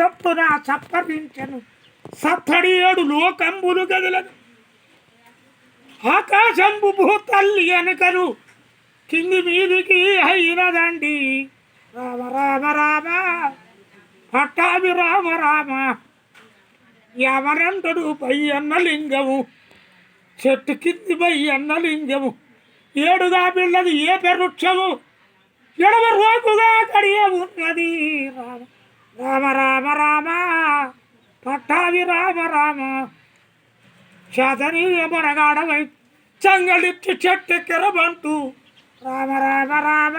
చప్పున చప్పరించను. సత్తడి ఏడు లోకంబులు గదులను. ఆకాశంబు భూతల్లి అనకరు కింది మీదికి అయినదండి. రామ రామ రామ. పట్టాభి రామ రామ. యమనంటుడు పై అన్న లింగము చెట్టు కింది పై అన్న లింగము ఏడుగా పిల్లది ఏ పెరుక్షము? ఎడవ రోగుగా కడియ ఉన్నది రామ. రామ రామ రామ పట్టాభి రామ రామ. చదనీయ మనగాడవై చంగలిచ్చి చెట్టెక్కెరబంటూ రామ రామ రామ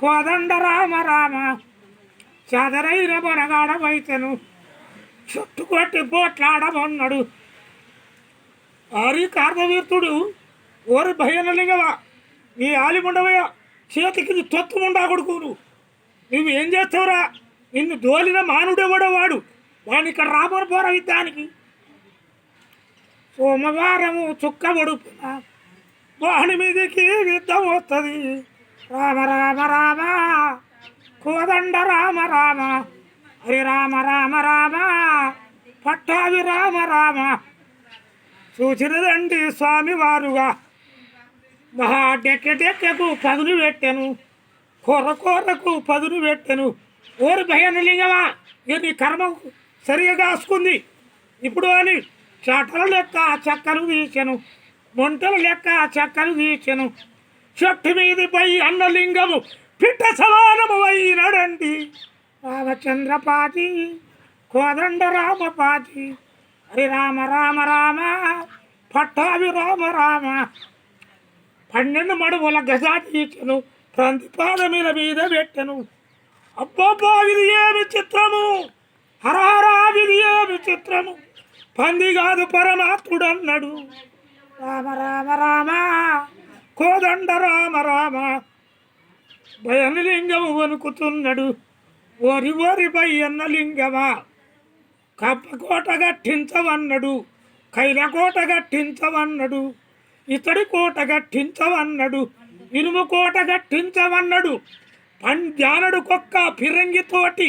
కోదండ రామ రామ. చదరైన మనగాడవైతను చుట్టుకొట్టి పోట్లాడమన్నాడు. ఆరి కార్మవీర్తుడు ఓరి భయనలింగవా నీ ఆలిముండవయ్యా చేతికి తొత్తుముండా కొడుకును. నువ్వు ఏం చేస్తావురా? నిన్ను దోలిన మానుడెవడో వాడు. వాడిని ఇక్కడ రాబోరు పోరా యుద్ధానికి సోమవారము చుక్క పడుపున వాని మీదకి యుద్ధం వస్తుంది. రామ రామ రామ కోదండ రామ రామ హరి రామ రామ రామ పట్టాభి రామ రామ చూచినదండి స్వామివారుగా మహా డెక్క డెక్కకు పదును పెట్టెను కొర కొరకు పదును పెట్టెను. ఓరి భయనలింగమా ఇది నీ కర్మ సరిగా కాసుకుంది ఇప్పుడు అని చట్టల లెక్క చెక్కలు తీసాను మొంటల లెక్క చెక్కలు తీసాను చెట్టు మీది పై అన్నలింగము పిట్ట సమానము అయినడండి. రామచంద్రపాతి కోదండ రామపాతి హరి రామ రామ రామ పట్టాభి రామ రామ. పన్నెండు మడుగుల గజాటి ఇచ్చను ప్రతిపాదముల మీద పెట్టెను. అబ్బబ్బా ఇది ఏ చిత్రము? హరహరా ఇది ఏ చిత్రము? పంది కాదు పరమాత్ముడు అన్నాడు రామ రామ రామ కోదండ రామ రామ భయనలింగము వణుకుతున్నాడు. ఓరి ఓరి భయన్న లింగమా కప్పకోట గట్టించవన్నడు కైలకోట గట్టించవన్నడు ఇతడి కోట గట్టించవన్నడు ఇనుము కోట గట్టించవన్నడు. పంజానడు కొక్క ఫిరంగితోటి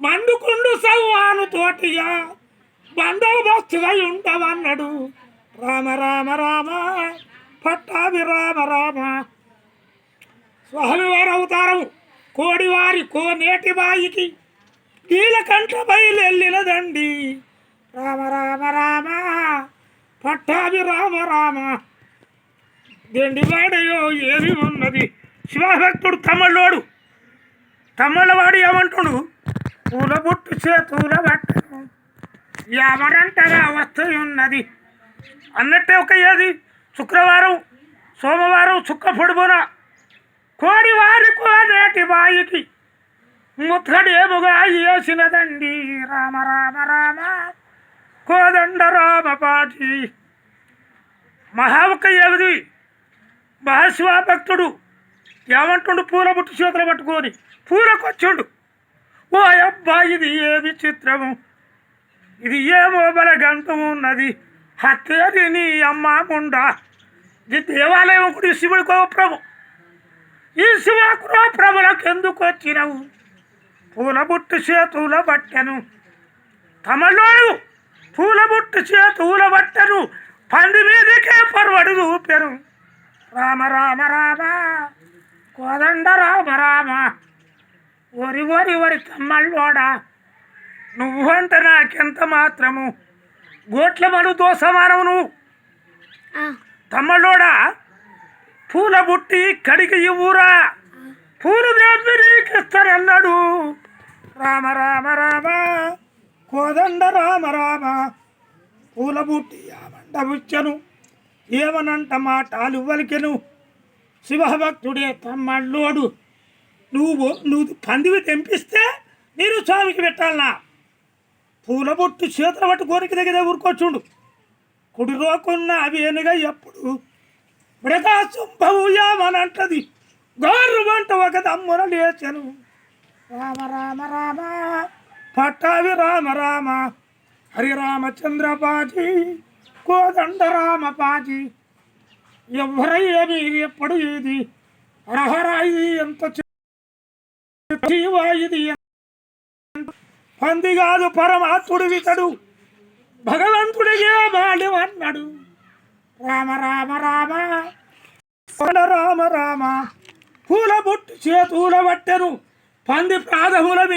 మండుకుండు సవ్వాను తోటిగా బందోబస్తుగా ఉండవన్నాడు రామ రామ రామ పట్టాభి రామ రామ. స్వామివారి అవతారం కోడివారి కోనేటి బాయికి నీలకంఠ బయలెళ్ళినదండి రామ రామ రామ పట్టాభి రామ రామ. దెండివాడయో ఏమి ఉన్నది? శివభక్తుడు తమిళోడు తమిళవాడు ఏమంటుడు? పూల బుట్టు చేతుల బట్టను ఎవరంటగా వస్తున్నది? అన్నట్టే ఒక ఏది? శుక్రవారం సోమవారం చుక్క పొడుపున కోడి వారి కోనేటి బాయికి ముత్తడేముగా వేసినదండి రామ రామ రామ. కోదండ రామపాటి మహావక ఏది మహాశివభక్తుడు ఏమంటుండు? పూల బుట్టు చేతులు పట్టుకొని పూలకొచ్చుండు. ఓ అబ్బా ఇది ఏమి చిత్రము? ఇది ఏమో బలగంతం ఉన్నది. హత్యది నీ అమ్మ ముండా? ఇది దేవాలయం కూడా శివుడి ప్రభు ఈ శివాకురో ప్రభులకు ఎందుకు వచ్చినవు? పూల బుట్టు చేతుల బట్టెను తమలోడు పూల బుట్టు చేతుల బట్టెను పంది మీదకే పర్వడు చూపెను. రామ రామ రామ. కోదండ రామ ఒరి ఒరి ఒరి తమ్మల్లోడా నువ్వంటే నాకెంత మాత్రము? గోట్ల మనుతో సమానము నువ్వు తమ్మలోడా పూల బుట్టి కడిగి ఇవ్వురా. పూలు దేవి నీకిస్తానన్నాడు. రామ రామ రామ. కోదండ రామ రామ పూల బుట్టి యామండ బుచ్చను ఏమనంట మాటలు వలికెను. శివభక్తుడే తమ్మళ్ళోడు నువ్వు నువ్వు పందివి తెంపిస్తే నీరు స్వామికి పెట్టాలనా? పూల బొట్టు చేతుల పట్టు కోరిక దగ్గర ఊరుకొచ్చుండు. కుడి రోకున్న అవి ఏనుగా ఎప్పుడు? మృగాశుంభవుయామనంటది గౌరవంట ఒక దమ్మున లేచను. రామ రామ రామ. పట్టావి రామ రామ. హరి రామచంద్రపాజీ కోదండ రామపాజీ ఎవరయ్యేది ఎప్పుడు ఇది రహరా ఇది ఎంత జీవా ఇది పంది కాదు పరమాత్ముడు ఇతడు భగవంతుడిగే బాలి అన్నాడు. రామ రామ రామ. రామ రామ పూల బొట్టు చేతుల పట్టెను పంది ప్రాధముల మీద